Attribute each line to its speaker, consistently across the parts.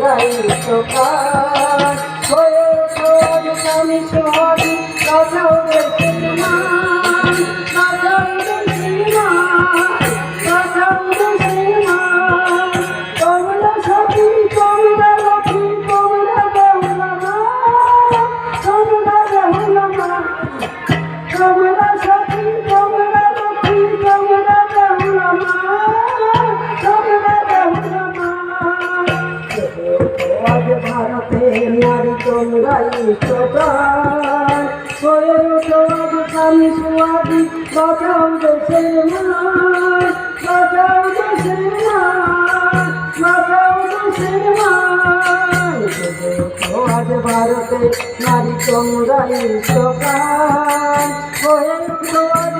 Speaker 1: লাই soccer হয়ে সোহাগ স্বামী সোহাগ কাছে তোমার ভারতে নারী তোমরাই ইষ্টকার হয়ে উঠো আজ স্বামী সুয়াদি, বাঁচাও দেশের মা বাঁচাও দেশের মা বাঁচাও দেশের আজ ভারতে নারী তোমরাই ইষ্টকার হয়ে আজ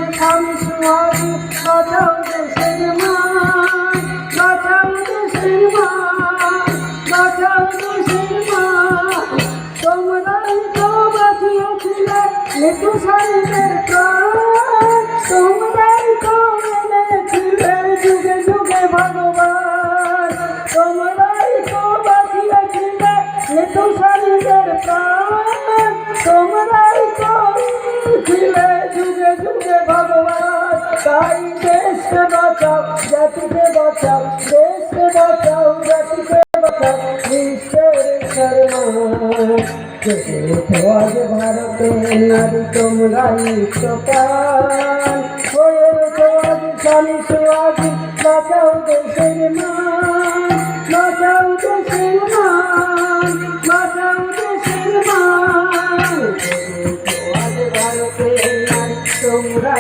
Speaker 1: সারিদের প্রাণ তোমরাই তো যুগে যুগে ভগবান। তোমরাই তো বাঁচিয়েছিলে মৃত্যু সারিদের প্রাণ। তোমরাই ভগবান। তাই দেশকে বাঁচাও, জাতিকে বাঁচাও, দেশকে বাঁচাও, জাতিকে আজ ভারতে নারী তোমরা ইষ্টকান হয়ে আজ স্বামী সুয়াদি বাঁচাও দেশের মান বাঁচাও দেশের মান বাঁচাও দেশের মান আজ ভারতে নারী তোমরা